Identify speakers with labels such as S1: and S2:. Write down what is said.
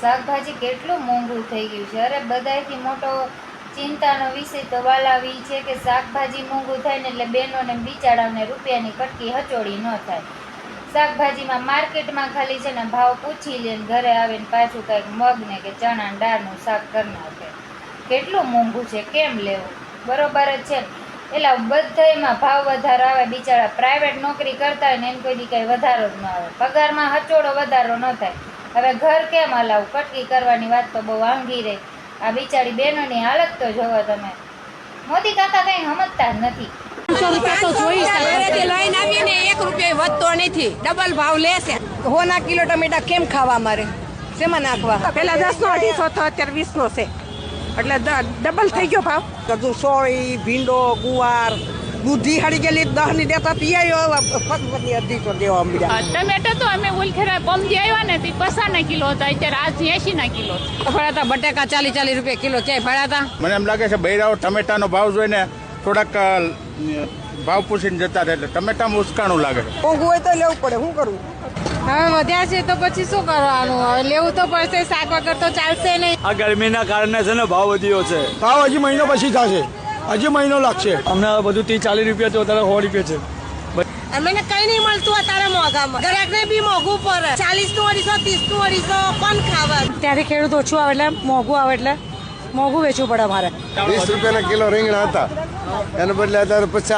S1: શાકભાજી કેટલું મોંઘું થઈ ગયું છે? અરે, બધાયથી મોટો ચિંતાનો વિષય તો વાલાવી છે કે શાકભાજી મોંઘું થાય ને એટલે બહેનોને બિચારાઓને રૂપિયાની કટકી હચોડી ન થાય. શાકભાજીમાં માર્કેટમાં ખાલી છે ને ભાવ પૂછી લે ઘરે આવીને પાછું કંઈક મગને કે ચણા ડાળનું શાક કરી નાખે કેટલું મોંઘું છે? કેમ લેવું? બરોબર જ છે એટલે બધાયમાં ભાવ વધારો આવે, બિચારા પ્રાઇવેટ નોકરી કરતા હોય ને એમ કોઈ દી કંઈ વધારો જ ન આવે. પગારમાં હચોડો વધારો ન થાય. હવે ઘર કેમ હલાવું? કટકી કરવાની વાત તો બહુ આંગી રહી. આ બિચારી બહેનોની હાલત તો જોવો તમે. મોદી કાકા કંઈ સમજતા જ નથી.
S2: એક રૂપિયા વધતો નથી. ડબલ ભાવ લેશે. હોના કિલો ટમેટા કેમ ખાવા મારે? શેમાં નાખવા? પેલા દસ નો અઢીસો તો અત્યારે વીસ નો છે. એટલે ડબલ થઈ ગયો ભાવ. કદું સોળી ભીંડો ગુવાર બુદ્ધિ હળી ગયેલી દહની દેતા પિયાયો અડધી તો દેવા મળ્યા
S3: ટમેટો તો અમે ઉલખેરા પમજી આવ્યા ને તે પસાના કિલો હતા અત્યારે આજ એસી ના કિલો
S2: ફળાતા બટેકા ચાલી ચાલીસ રૂપિયા કિલો ક્યાંય ફળાતા?
S4: મને એમ લાગે છે બૈરાઓ ટમેટાનો ભાવ જોઈને થોડાક ભાવ પૂછીને જતા રહે એટલે ટમેટામાં ઉસકાણું લાગે
S2: મોંઘું હોય તો લેવું પડે શું કરવું
S5: હવે વધ્યા છે તો પછી શું કરવાનું? હવે લેવું તો પડશે શાક વગર તો ચાલશે નહીં.
S6: આ ગરમીના કારણે છે ને ભાવ વધ્યો છે.
S7: ભાવ હજી મહિનો પછી થશે. હજી મહિનો લાગશે.
S6: અમને બધું ત્રીસ ચાલીસ રૂપિયા તો અત્યારે સો રૂપિયા છે.
S2: અમને કઈ નહીં મળતું અત્યારે મોંઘામાં. ગ્રાહક ને બી મોંઘું પડે. ચાલીસનું અઢીસો ત્રીસનું અઢીસો કોણ ખાવા?
S5: ત્યારે ખેડૂત ઓછું આવે એટલે મોંઘું આવે એટલે મોંઘું વેચવું પડે અમારે.
S7: વીસ રૂપિયાના કિલો રીંગણા હતા. એને બદલે અત્યારે પચાસ